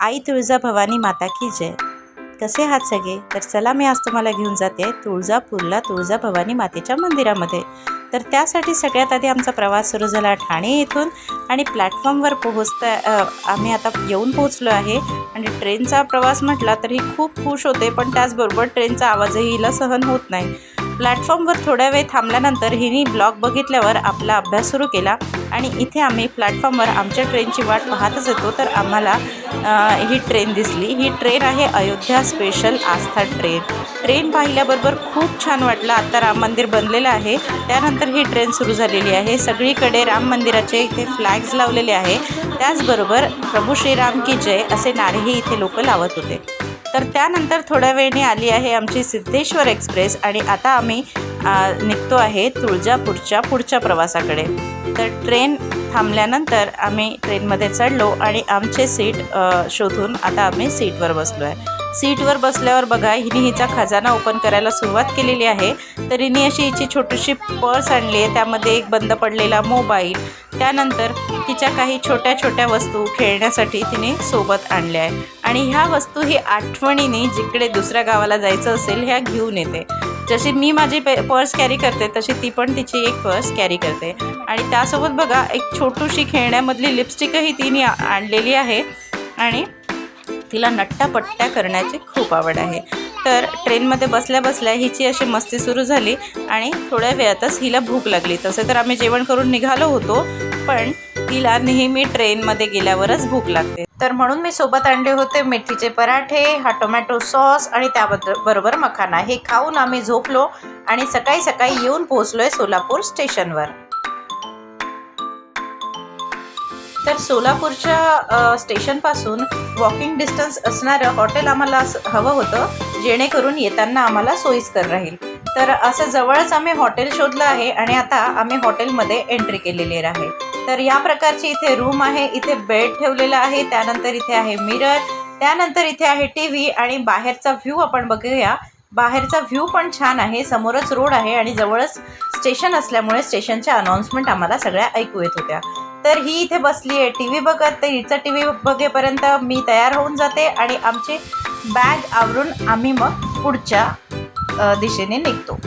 आई तुळजाभवानी माता की जय. कसे आहात सगळे? तर चला मी आज तुम्हाला घेऊन जाते तुळजापूरला तुळजाभवानी मातेच्या मंदिरामध्ये. तर त्यासाठी सगळ्यात आधी आमचा प्रवास सुरू झाला ठाणे येथून आणि प्लॅटफॉर्मवर पोहोचता आम्ही आता येऊन पोहोचलो आहे. आणि ट्रेनचा प्रवास म्हटला तरी खूप खुश होते पण त्याचबरोबर ट्रेनचा आवाजही हिला सहन होत नाही. प्लॅटफॉर्मवर थोड्या वेळ थांबल्यानंतर हिने ब्लॉग बघितल्यावर आपला अभ्यास सुरू केला. आणि इथे आम्ही प्लॅटफॉर्मवर आमच्या ट्रेनची वाट पाहतच येतो. तर आम्हाला ही ट्रेन दिसली. ही ट्रेन आहे Ayodhya special Aastha train train पाहिल्याबरोबर खूप छान वाटलं. आत्ता राम मंदिर बनलेलं आहे. त्यानंतर ही ट्रेन सुरू झालेली आहे. सगळीकडे राम मंदिराचे इथे फ्लॅग्स लावलेले आहे. त्याचबरोबर प्रभू श्रीराम की जय असे नारेही इथे लोक लावत होते. तर त्यानंतर थोड्या वेळाने आली आहे आमची सिद्धेश्वर एक्सप्रेस आणि आता आम्ही निघतो आहे तुळजापूरच्या पुढच्या प्रवासाकडे. तर ट्रेन थांबल्यानंतर आम्ही ट्रेनमध्ये चढलो आणि आमचे सीट शोधून आता आम्ही सीटवर बसलो आहे सीटवर बसल्यावर बघा हिने हिचा खजाना ओपन करायला सुरुवात केलेली आहे. तर हिने अशी हिची छोटीशी पर्स आणली आहे. त्यामध्ये एक बंद पडलेला मोबाईल त्यानंतर तिच्या काही छोट्या छोट्या वस्तू खेळण्यासाठी तिने सोबत आणल्या आहे. आणि ह्या वस्तू ही आठवणीने जिकडे दुसऱ्या गावाला जायचं असेल ह्या घेऊन येते. जशी मी माझी पे पर्स कॅरी करते तशी ती पण तिची एक पर्स कॅरी करते. आणि त्यासोबत बघा एक छोटूशी खेळण्यामधली लिपस्टिकही तिने आणलेली आहे. आणि तिला नट्टापट्ट्या करण्याची खूप आवड आहे. तर ट्रेनमध्ये बसल्या बसल्या हिची अशी मस्ती सुरू झाली आणि थोड्या वेळातच हिला भूक लागली. तसे तर आम्ही जेवण करून निघालो होतो पण तिला नेहमी ट्रेनमध्ये गेल्यावरच भूक लागते. तर म्हणून मी सोबत आणले होते मेथीचे पराठे हा टोमॅटो सॉस आणि त्याबद्दल बरोबर मखाना. हे खाऊन आम्ही झोपलो आणि सकाळी सकाळी येऊन पोहोचलोय सोलापूर स्टेशनवर. तर सोलापूरच्या स्टेशनपासून वॉकिंग डिस्टन्स असणारं हॉटेल आम्हाला असं हवं होतं जेणेकरून येताना आम्हाला सोयीस्कर राहील. तर असं जवळच आम्ही हॉटेल शोधलं आहे आणि आता आम्ही हॉटेलमध्ये एंट्री केलेली आहे. तर या प्रकारची इथे रूम आहे इथे बेड ठेवलेला आहे त्यानंतर इथे आहे मिरर त्यानंतर इथे आहे टी व्ही आणि बाहेरचा व्ह्यू आपण बघूया. बाहेरचा व्ह्यू पण छान आहे समोरच रोड आहे आणि जवळच स्टेशन असल्यामुळे स्टेशनच्या अनाऊन्समेंट आम्हाला सगळ्या ऐकू येत होत्या. तर ही इथे बसली आहे टी व्ही बघत तर हिचा टी व्ही बघेपर्यंत मी तयार होऊन जाते आणि आमची बॅग आवरून आम्ही मग पुढच्या दिशेने निघतो.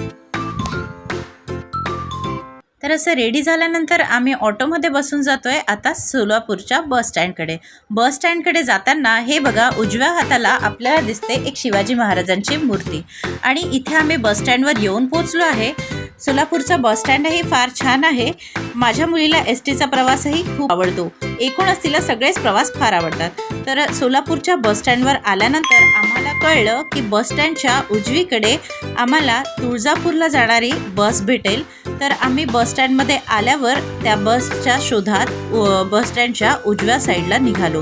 तर असं रेडी झाल्यानंतर आम्ही ऑटोमध्ये बसून जातो आहे आता सोलापूरच्या बस स्टँडकडे. बस स्टँडकडे जाताना हे बघा उजव्या हाताला आपल्याला दिसते एक शिवाजी महाराजांची मूर्ती. आणि इथे आम्ही बस स्टँडवर येऊन पोहोचलो आहे. सोलापूरचा बस स्टँडही फार छान आहे. माझ्या मुलीला एस टीचा प्रवासही खूप आवडतो. एकूणच तिला सगळेच प्रवास फार आवडतात. तर सोलापूरच्या बस स्टँडवर आल्यानंतर आम्हाला कळलं की बस स्टँडच्या उजवीकडे आम्हाला तुळजापूरला जाणारी बस भेटेल. तर आम्ही बस स्टँडमध्ये आल्यावर त्या बसच्या शोधात व बस स्टँडच्या उजव्या साईडला निघालो.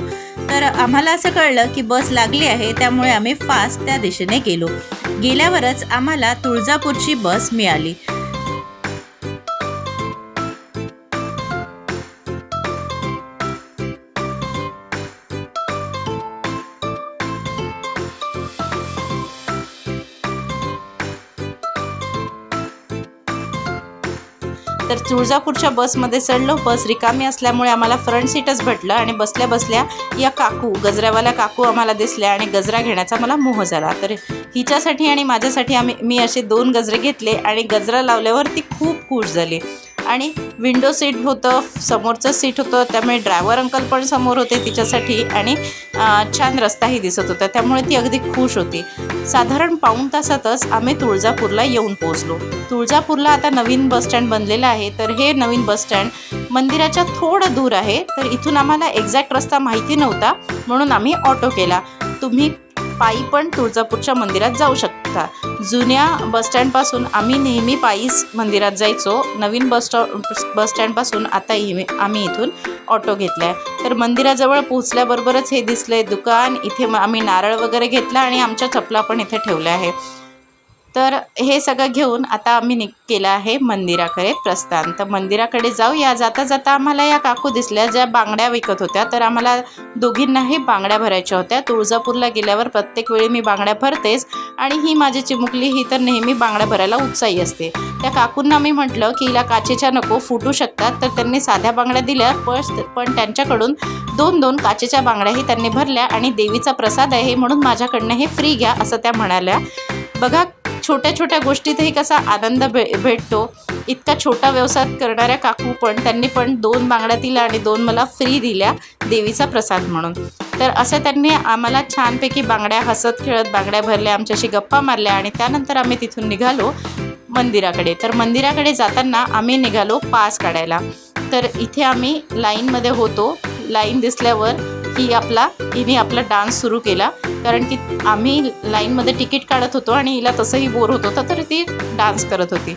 तर आम्हाला असं कळलं की बस लागली आहे त्यामुळे आम्ही फास्ट त्या दिशेने गेलो. गेल्यावरच आम्हाला तुळजापूरची बस मिळाली. तुळजापूरच्या बसमध्ये चढलो. बस रिकामी असल्यामुळे आम्हाला फ्रंट सीटच भेटलं आणि बसल्या बसल्या या काकू गजऱ्यावाल्या काकू आम्हाला दिसल्या आणि गजरा घेण्याचा मला मोह झाला. तर हिच्यासाठी आणि माझ्यासाठी आम्ही मी असे दोन गजरे घेतले आणि गजरा लावल्यावर ती खूप खुश झाली. आणि विंडो सीट होतं समोरचं सीट होतं त्यामुळे ड्रायव्हर अंकल पण समोर होते तिच्यासाठी आणि छान रस्ताही दिसत होता. त्यामुळे ती अगदी खुश होती. साधारण पाऊण तासातच आम्ही तुळजापूरला येऊन पोहोचलो. तुळजापूरला आता नवीन बसस्टँड बनलेलं आहे. तर हे नवीन बसस्टँड मंदिराच्या थोडं दूर आहे. तर इथून आम्हाला एक्झॅक्ट रस्ता माहिती नव्हता. म्हणून आम्ही ऑटो केला. तुम्ही पायी पण तुळजापूरच्या मंदिरात जाऊ शकता. जुन्या बसस्टँडपासून आम्ही नेहमी पायीच मंदिरात जायचो. नवीन बस स्टॉ बसस्टँडपासून आता इमे आम्ही इथून ऑटो घेतला आहे तर मंदिराजवळ पोहोचल्याबरोबरच हे दिसलं आहे दुकान. इथे आम्ही नारळ वगैरे घेतला आणि आमच्या चपला पण इथे ठेवल्या आहे. तर हे सगळं घेऊन आता आम्ही निघ केलं आहे मंदिराकडे प्रस्थान. तर मंदिराकडे जाऊया. जाता जाता आम्हाला या काकू दिसल्या ज्या बांगड्या विकत होत्या. तर आम्हाला दोघींनाही बांगड्या भरायच्या होत्या. तुळजापूरला गेल्यावर प्रत्येक वेळी मी बांगड्या भरतेच आणि ही माझी चिमुकली ही तर नेहमी बांगड्या भरायला उत्साही असते. त्या काकूंना मी म्हटलं की हिला काचेच्या नको फुटू शकतात. तर त्यांनी साध्या बांगड्या दिल्या. पण पण त्यांच्याकडून दोन दोन काचेच्या बांगड्याही त्यांनी भरल्या आणि देवीचा प्रसाद आहे म्हणून माझ्याकडनं हे फ्री घ्या असं त्या म्हणाल्या. बघा छोट्या छोट्या गोष्टीतही कसा आनंद भे भेटतो. इतका छोटा व्यवसाय करणाऱ्या काकू पण त्यांनी पण दोन बांगड्या दिल्या आणि दोन मला फ्री दिल्या देवीचा प्रसाद म्हणून. तर असं त्यांनी आम्हाला छानपैकी बांगड्या हसत खेळत बांगड्या भरल्या आमच्याशी गप्पा मारल्या आणि त्यानंतर आम्ही तिथून निघालो मंदिराकडे. तर मंदिराकडे जाताना आम्ही निघालो पास काढायला. तर इथे आम्ही लाईनमध्ये होतो. लाईन दिसल्यावर ही आपला हिने आपला डान्स सुरू केला. कारण की आम्ही लाईनमध्ये तिकीट काढत होतो आणि हिला तसंही बोर होत होतं तर ती डान्स करत होती.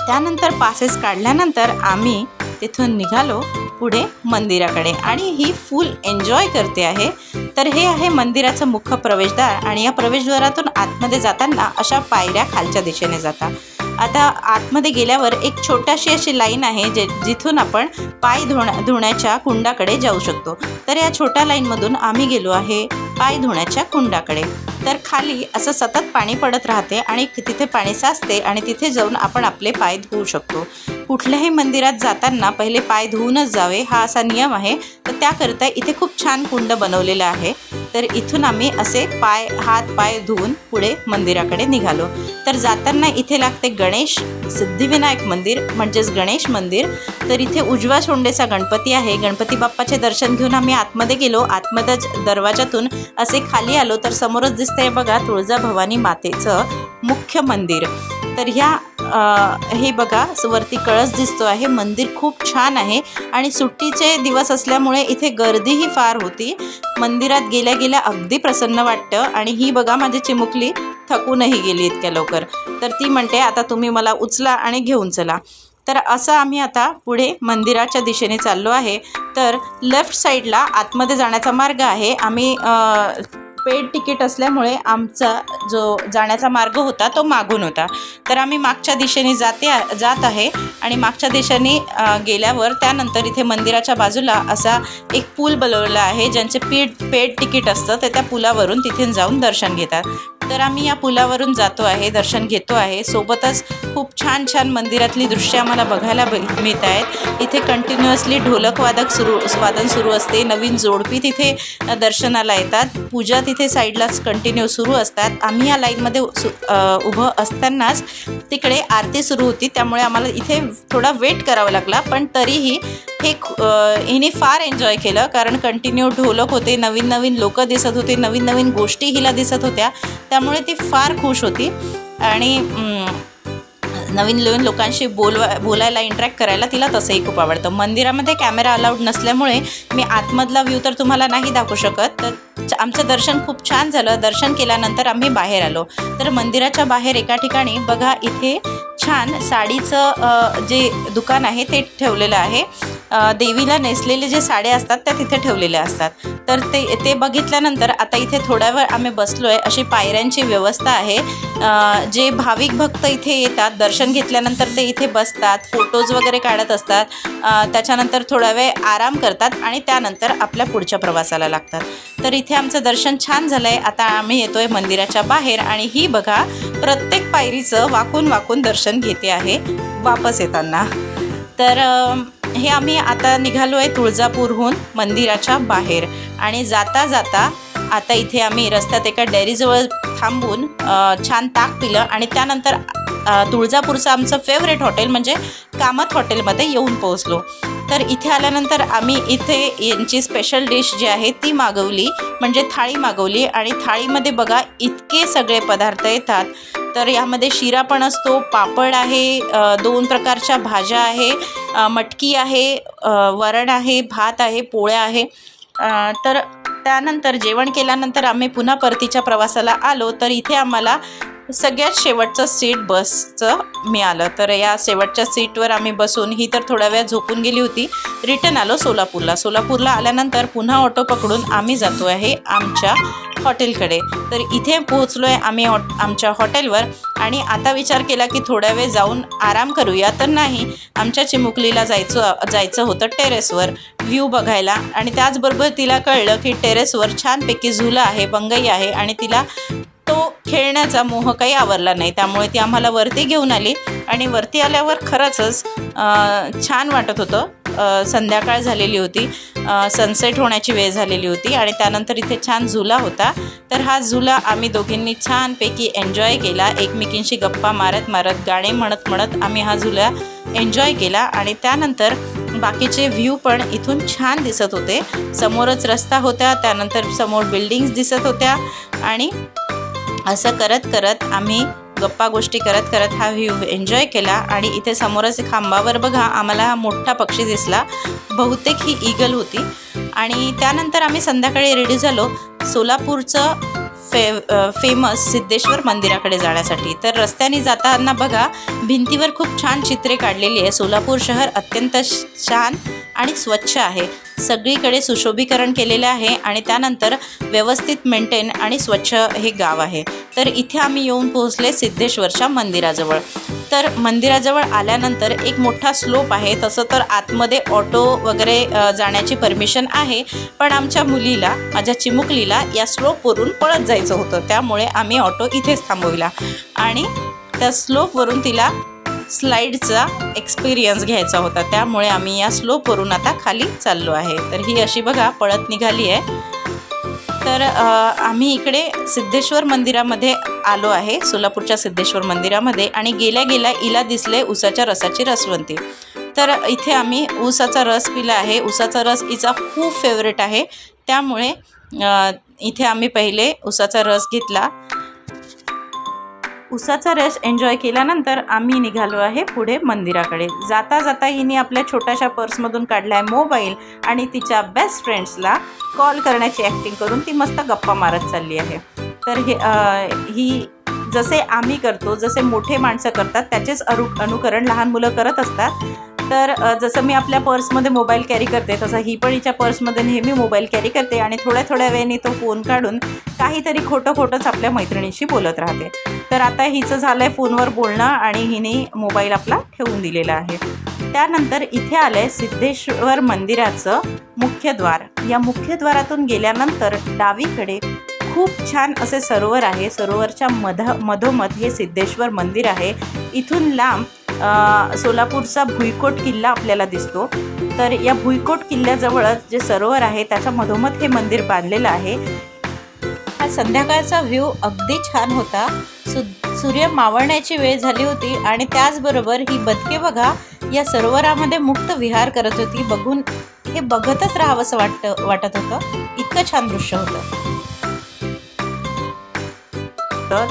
त्यानंतर पासेस काढल्यानंतर आम्ही तिथून निघालो पुढे मंदिराकडे आणि ही फुल एन्जॉय करते आहे. तर हे आहे मंदिराचं मुख्य प्रवेशद्वार आणि या प्रवेशद्वारातून आतमध्ये जाताना अशा पायऱ्या खालच्या दिशेने जातात आता आतमध्ये गेल्यावर एक छोटाशी अशी लाईन आहे जे जिथून आपण पाय धुण्या धुण्याच्या कुंडाकडे जाऊ शकतो. तर या छोट्या लाईनमधून आम्ही गेलो आहे. पाय धुण्याच्या कुंडाकडे. तर खाली असं सतत पाणी पडत राहते आणि तिथे पाणी साचते आणि तिथे जाऊन आपण आपले पाय धुवू शकतो. कुठल्याही मंदिरात जाताना पहिले पाय धुवूनच जावे हा असा नियम आहे. तर त्याकरिता इथे खूप छान कुंड बनवलेलं आहे. तर इथून आम्ही असे पाय हात पाय धुवून पुढे मंदिराकडे निघालो. तर जाताना इथे लागते गणेश सिद्धिविनायक मंदिर म्हणजेच गणेश मंदिर. तर इथे उजवा सोंडेचा गणपती आहे. गणपती बाप्पाचे दर्शन घेऊन आम्ही आतमध्ये गेलो. आतमध्येच दरवाजातून असे खाली आलो तर समोरच दिसतंय बघा तुळजाभवानी मातेचं मुख्य मंदिर. तर ह्या हे बघा वरती कळस दिसतो आहे मंदिर खूप छान आहे आणि सुट्टीचे दिवस असल्यामुळे इथे गर्दीही फार होती. मंदिरात गेल्या गेल्या अगदी प्रसन्न वाटतं आणि ही बघा माझी चिमुकली थकूनही गेली इतक्या लवकर. तर ती म्हणते आता तुम्ही मला उचला आणि घेऊन चला. तर असं आम्ही आता पुढे मंदिराच्या दिशेने चाललो आहे. तर लेफ्ट साईडला आतमध्ये जाण्याचा मार्ग आहे. आम्ही पेड तिकीट असल्यामुळे आमचा जो जाण्याचा मार्ग होता तो मागून होता. तर आम्ही मागच्या दिशेने जाते जात आहे आणि मागच्या दिशेने गेल्यावर त्यानंतर इथे मंदिराच्या बाजूला असा एक पूल बनवलेला आहे ज्यांचे पेड पेड तिकीट असतं. ते त्या पुलावरून तिथे जाऊन दर्शन घेतात. तर आम्ही या पुलावरून जातो आहे दर्शन घेतो आहे. सोबतच खूप छान छान मंदिरातली दृश्य आम्हाला बघायला मिळत आहेत. इथे कंटिन्युअसली ढोलक वादक सुरू वादन सुरू असते. नवीन जोडपी तिथे दर्शनाला येतात. पूजा तिथे साईडलाच कंटिन्यू सुरू असतात. आम्ही या लाईनमध्ये सु उभं असतानाच तिकडे आरती सुरू होती. त्यामुळे आम्हाला इथे थोडा वेट करावा लागला. पण तरीही हे हिने फार एन्जॉय केलं. कारण कंटिन्यू ढोलक होते नवीन नवीन लोक दिसत होते नवीन नवीन गोष्टी हिला दिसत होत्या. त्यामुळे ती फार खुश होती. आणि नवीन नवीन लोकांशी बोलवा बोलायला इंटरॅक्ट करायला तिला तसंही खूप आवडतं. मंदिरामध्ये कॅमेरा अलाउड नसल्यामुळे मी आतमधला व्ह्यू तर तुम्हाला नाही दाखवू शकत. तर च- आमचं दर्शन खूप छान झालं. दर्शन केल्यानंतर आम्ही बाहेर आलो. तर मंदिराच्या बाहेर एका ठिकाणी बघा इथे छान साडीचं जे दुकान आहे ते ठेवलेलं आहे. देवीला नेसलेले जे साड्या असतात त्या तिथे ठेवलेल्या असतात. तर ते ते बघितल्यानंतर आता इथे थोड्या वेळ आम्ही बसलो आहे अशी पायऱ्यांची व्यवस्था आहे. जे भाविक भक्त इथे येतात दर्शन घेतल्यानंतर ते इथे बसतात फोटोज वगैरे काढत असतात. त्याच्यानंतर थोडा वेळ आराम करतात आणि त्यानंतर आपल्या पुढच्या प्रवासाला लागतात. तर इथे आमचं दर्शन छान झालं आहे आता आम्ही येतोय मंदिराच्या बाहेर आणि ही बघा प्रत्येक पायरीचं वाकून वाकून दर्शन घेते आहे. वापस येताना. तर हे आम्ही आता निघालो आहे तुळजापूरहून मंदिराच्या बाहेर. आणि जाता जाता आता इथे आम्ही रस्त्यात एका डेअरीजवळ थांबून छान ताक पिलं आणि त्यानंतर तुळजापूरचं आमचं फेवरेट हॉटेल म्हणजे कामत हॉटेलमध्ये येऊन पोहोचलो. तर इथे आल्यानंतर आम्ही इथे यांची स्पेशल डिश जी आहे ती मागवली म्हणजे थाळी मागवली. आणि थाळीमध्ये बघा इतके सगळे पदार्थ येतात. तर यामध्ये शिरा पण असतो पापड आहे दोन प्रकारच्या भाज्या आहे मटकी आहे वरण आहे भात आहे पोळ्या आहे. तर त्यानंतर जेवण केल्यानंतर आम्ही पुन्हा परतीच्या प्रवासाला आलो. तर इथे आम्हाला सगळ्यात शेवटचं सीट बसचं मिळालं. तर या शेवटच्या सीटवर आम्ही बसून ही तर थोड्या वेळ झोपून गेली होती. रिटर्न आलो सोलापूरला. सोलापूरला आल्यानंतर पुन्हा ऑटो पकडून आम्ही जातो आहे आमच्या हॉटेलकडे तर इथे पोहोचलो आहे आम्ही हॉट आमच्या हॉटेलवर आणि आता विचार केला की थोड्या वेळ जाऊन आराम करूया तर नाही. आमच्या चिमुकलीला जायचं जायचं होतं टेरेसवर व्ह्यू बघायला. आणि त्याचबरोबर तिला कळलं की टेरेसवर छानपैकी झुला आहे बंगई आहे आणि तिला तो खेळण्याचा मोह काही आवरला नाही. त्यामुळे ती आम्हाला वरती घेऊन आली आणि वरती आल्यावर खरंचच छान वाटत होतं. संध्याकाळ झालेली होती. सनसेट होण्याची वेळ झालेली होती आणि त्यानंतर इथे छान झुला होता. तर हा झुला आम्ही दोघींनी छानपैकी एन्जॉय केला. एकमेकींशी गप्पा मारत मारत गाणे म्हणत म्हणत आम्ही हा झुला एन्जॉय केला आणि त्यानंतर बाकीचे व्ह्यू पण इथून छान दिसत होते. समोरच रस्ता होता त्यानंतर समोर बिल्डिंग्स दिसत होत्या आणि असं करत करत आम्ही गप्पा गोष्टी करत करत हा व्ह्यू एन्जॉय केला. आणि इथे समोरच खांबावर बघा आम्हाला हा मोठा पक्षी दिसला. बहुतेक ही ईगल होती. आणि त्यानंतर आम्ही संध्याकाळी रेडी झालो. सोलापूरचं फे फेमस सिद्धेश्वर मंदिराकडे जाण्यासाठी. तर रस्त्याने जाताना बघा भिंतीवर खूप छान चित्रे काढलेली आहे. सोलापूर शहर अत्यंत श- छान आणि स्वच्छ आहे. सगळीकडे सुशोभीकरण केलेलं आहे आणि त्यानंतर व्यवस्थित मेंटेन आणि स्वच्छ हे गाव आहे. तर इथे आम्ही येऊन पोहोचले सिद्धेश्वरच्या मंदिराजवळ. तर मंदिराजवळ आल्यानंतर एक मोठा स्लोप आहे. तसं तर आतमध्ये ऑटो वगैरे जाण्याची परमिशन आहे. पण आमच्या मुलीला माझ्या चिमुकलीला या स्लोपवरून पळत जायचं होतं. त्यामुळे आम्ही ऑटो इथेच थांबविला. आणि त्या स्लोपवरून तिला स्लाईडचा एक्सपिरियन्स घ्यायचा होता. त्यामुळे आम्ही या स्लोपवरून आता खाली चाललो आहे. तर ही अशी बघा पळत निघाली आहे तर आम्ही इकडे सिद्धेश्वर मंदिरामध्ये आलो आहे सोलापूरच्या सिद्धेश्वर मंदिरामध्ये आणि गेल्या गेल्या इला दिसले उसाच्या रसाची रसवंती. तर इथे आम्ही ऊसाचा रस पिला आहे. ऊसाचा रस हिचा खूप फेवरेट आहे. त्यामुळे इथे आम्ही पहिले ऊसाचा रस घेतला. उसाचा रस एन्जॉय केल्यानंतर आम्ही निघालो आहे पुढे मंदिराकडे. जाता जाता हिने आपल्या छोट्याशा पर्समधून काढला आहे मोबाईल आणि तिच्या बेस्ट फ्रेंड्सला कॉल करण्याची ॲक्टिंग करून ती मस्त गप्पा मारत चालली आहे. तर हे ही जसे आम्ही करतो जसे मोठे माणसं करतात त्याचेच अनु अनुकरण लहान मुलं करत असतात. तर जसं मी आपल्या पर्समध्ये मोबाईल कॅरी करते तसं ही पण हिच्या पर्समध्ये नेहमी मोबाईल कॅरी करते आणि थोड्या थोड्या वेळेने तो फोन काढून काहीतरी खोटं खोटंच आपल्या मैत्रिणीशी बोलत राहते. तर आता हिचं झालं आहे फोनवर बोलणं आणि हिने मोबाईल आपला ठेवून दिलेला आहे. त्यानंतर इथे आलं आहे सिद्धेश्वर मंदिराचं मुख्यद्वार या मुख्यद्वारातून गेल्यानंतर डावीकडे खूप छान असे सरोवर आहे. सरोवरच्या मध मधोमध हे सिद्धेश्वर मंदिर आहे. इथून लांब सोलापूरचा भुईकोट किल्ला आपल्याला दिसतो. तर या भुईकोट किल्ल्याजवळच जे सरोवर आहे त्याच्या मधोमध हे मंदिर बांधलेलं आहे. हा संध्याकाळचा व्ह्यू अगदी छान होता. सु सूर्य मावळण्याची वेळ झाली होती आणि त्याचबरोबर ही बदके बघा या सरोवरामध्ये मुक्त विहार करत होती. बघून हे बघतच राहावंसं वाटतं वाटत होतं. इतकं छान दृश्य होतं.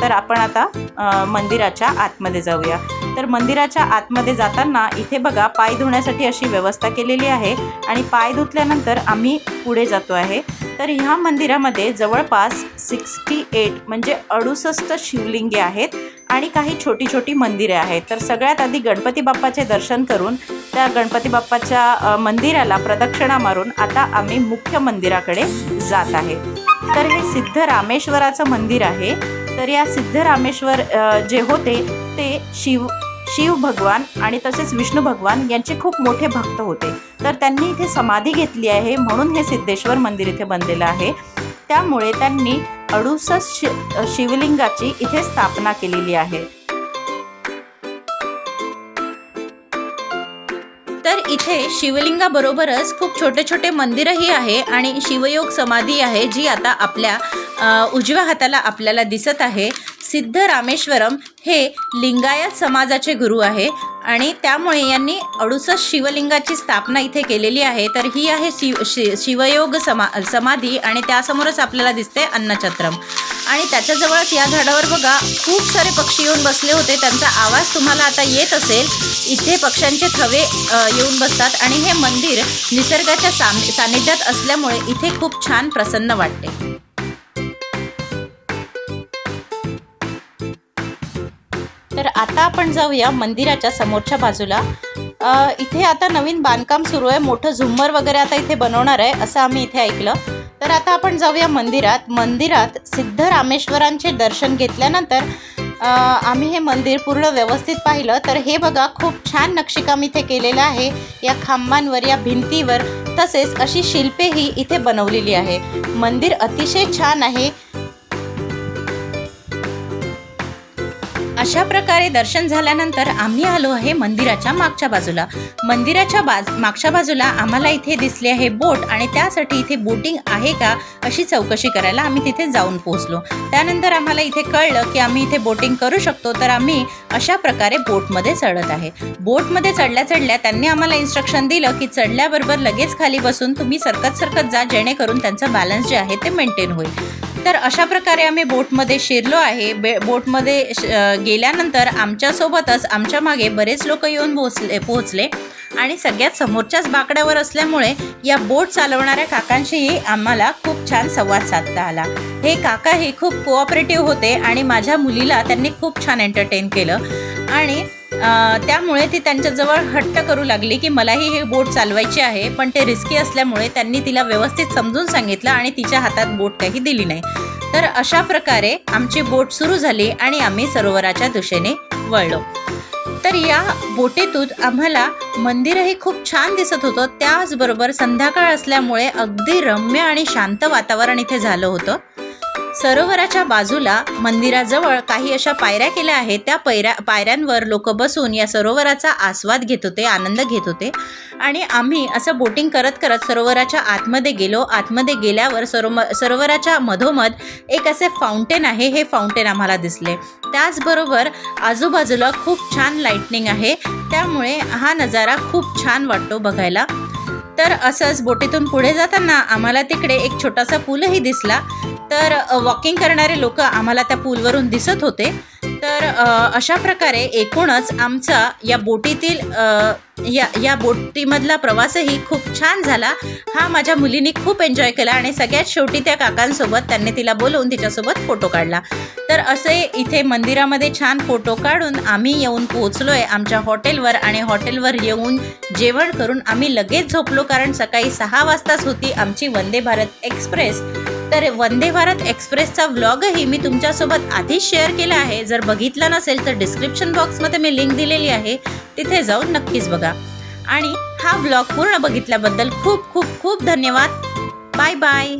तर आपण आता मंदिराच्या आतमध्ये जाऊया. तर मंदिराच्या आतमध्ये जाताना इथे बघा पाय धुण्यासाठी अशी व्यवस्था केलेली आहे आणि पाय धुतल्यानंतर आम्ही पुढे जातो आहे. तर ह्या मंदिरामध्ये जवळपास सिक्स्टी एट म्हणजे अडुसष्ट शिवलिंगे आहेत आणि काही छोटी छोटी मंदिरे आहेत. तर सगळ्यात आधी गणपती बाप्पाचे दर्शन करून त्या गणपती बाप्पाच्या मंदिराला प्रदक्षिणा मारून आता आम्ही मुख्य मंदिराकडे जात आहे. तर हे सिद्ध रामेश्वराचं मंदिर आहे. तर या सिद्धरामेश्वर जे होते ते शिव शिव भगवान आणि तसेच विष्णू भगवान यांचे खूप मोठे भक्त होते. तर त्यांनी इथे समाधी घेतली आहे म्हणून हे सिद्धेश्वर मंदिर इथे बनलेलं आहे. त्यामुळे त्यांनी अडुसष्ट शि शिवलिंगाची इथे स्थापना केलेली आहे. तर इथे शिवलिंगाबरोबरच खूप छोटे छोटे मंदिरही आहे आणि शिवयोग समाधी आहे जी आता आपल्या उजव्या हाताला आपल्याला दिसत आहे. सिद्ध रामेश्वरम हे लिंगायत समाजाचे गुरु आहे आणि त्यामुळे यांनी अडुसष्ट शिवलिंगाची स्थापना इथे केलेली आहे. तर ही आहे शिव शि शिवयोग समा समाधी आणि त्यासमोरच आपल्याला दिसते अन्नछत्रम. आणि त्याच्याजवळच या झाडावर बघा खूप सारे पक्षी येऊन बसले होते. त्यांचा आवाज तुम्हाला आता येत असेल. इथे पक्ष्यांचे थवे येऊन बसतात आणि हे मंदिर निसर्गाच्या साम सानिध्यात असल्यामुळे इथे खूप छान प्रसन्न वाटते. आता आपण जाऊया मंदिराच्या समोरच्या बाजूला. इथे आता नवीन बांधकाम सुरू आहे. मोठं झुंबर वगैरे आता इथे बनवणार आहे असं आम्ही इथे ऐकलं. तर आता आपण जाऊया मंदिरात. मंदिरात सिद्ध रामेश्वरांचे दर्शन घेतल्यानंतर आम्ही हे मंदिर पूर्ण व्यवस्थित पाहिलं. तर हे बघा खूप छान नक्षीकाम इथे केलेलं आहे. या खांबांवर या भिंतीवर तसेच अशी शिल्पेही इथे बनवलेली आहे. मंदिर अतिशय छान आहे. अशा प्रकारे दर्शन झाल्यानंतर आम्ही आलो आहे मंदिराच्या मागच्या बाजूला. मंदिराच्या बाज मागच्या बाजूला आम्हाला इथे दिसले आहे बोट आणि त्यासाठी इथे बोटिंग आहे का अशी चौकशी करायला आम्ही तिथे जाऊन पोहोचलो. त्यानंतर आम्हाला इथे कळलं की आम्ही इथे बोटिंग करू शकतो तर आम्ही अशा प्रकारे बोटमध्ये चढत आहे. बोटमध्ये चढल्या चढल्या त्यांनी आम्हाला इन्स्ट्रक्शन दिलं की चढल्याबरोबर लगेच खाली बसून तुम्ही सरकत सरकत जा जेणेकरून त्यांचा बॅलन्स जे आहे ते मेंटेन होईल. तर अशा प्रकारे आम्ही बोटमध्ये शिरलो आहे. बे बोटमध्ये श- गेल्यानंतर आमच्यासोबतच आमच्या मागे बरेच लोक येऊन पोहोचले पोहोचले आणि सगळ्यात समोरच्याच बाकड्यावर असल्यामुळे या बोट चालवणाऱ्या काकांशीही आम्हाला खूप छान संवाद साधता आला. हे काका हे खूप कोऑपरेटिव्ह होते आणि माझ्या मुलीला त्यांनी खूप छान एंटरटेन केलं. आणि त्यामुळे ती त्यांच्याजवळ हट्ट करू लागली की मलाही हे बोट चालवायची आहे पण ते रिस्की असल्यामुळे त्यांनी तिला व्यवस्थित समजून सांगितलं आणि तिच्या हातात बोट काही दिली नाही. तर अशा प्रकारे आमची बोट सुरू झाली आणि आम्ही सरोवराच्या दिशेने वळलो. तर या बोटीतून आम्हाला मंदिरही खूप छान दिसत होतं. त्याचबरोबर संध्याकाळ असल्यामुळे अगदी रम्य आणि शांत वातावरण इथे झालं होतं. सरोवराच्या बाजूला मंदिराजवळ काही अशा पायऱ्या केल्या आहेत. त्या पायऱ्या पायऱ्यांवर लोक बसून या सरोवराचा आस्वाद घेत होते आनंद घेत होते. आणि आम्ही असं बोटिंग करत करत सरोवराच्या आतमध्ये गेलो. आतमध्ये गेल्यावर सरोम सरोवराच्या मधोमध एक असे फाउंटेन आहे. हे फाउंटेन आम्हाला दिसले. त्याचबरोबर आजूबाजूला खूप छान लाईटनिंग आहे. त्यामुळे हा नजारा खूप छान वाटतो बघायला. तर असंच बोटीतून पुढे जाताना आम्हाला तिकडे एक छोटासा पूलही दिसला. तर वॉकिंग करणारे लोक आम्हाला त्या पूलवरून दिसत होते. तर अशा प्रकारे एकूणच आमचा या बोटीतील या या बोटीमधला प्रवासही खूप छान झाला. हा माझ्या मुलीने खूप एन्जॉय केला आणि सगळ्यात शेवटी त्या काकांसोबत त्यांनी तिला बोलवून तिच्यासोबत फोटो काढला. तर असे इथे मंदिरामध्ये छान फोटो काढून आम्ही येऊन पोहोचलो आहे आमच्या हॉटेलवर आणि हॉटेलवर येऊन जेवण करून आम्ही लगेच झोपलो कारण सकाळी सहा वाजताच होती आमची वंदे भारत एक्सप्रेस. तर वंदे भारत एक्सप्रेसचा व्लॉगही मी तुमच्यासोबत आधीच शेअर केला आहे. जर बघितला नसेल तर डिस्क्रिप्शन बॉक्समध्ये मी लिंक दिलेली आहे. तिथे जाऊन नक्कीच बघा. आणि हा व्लॉग पूर्ण बघितल्याबद्दल खूप खूप खूप धन्यवाद. Bye bye.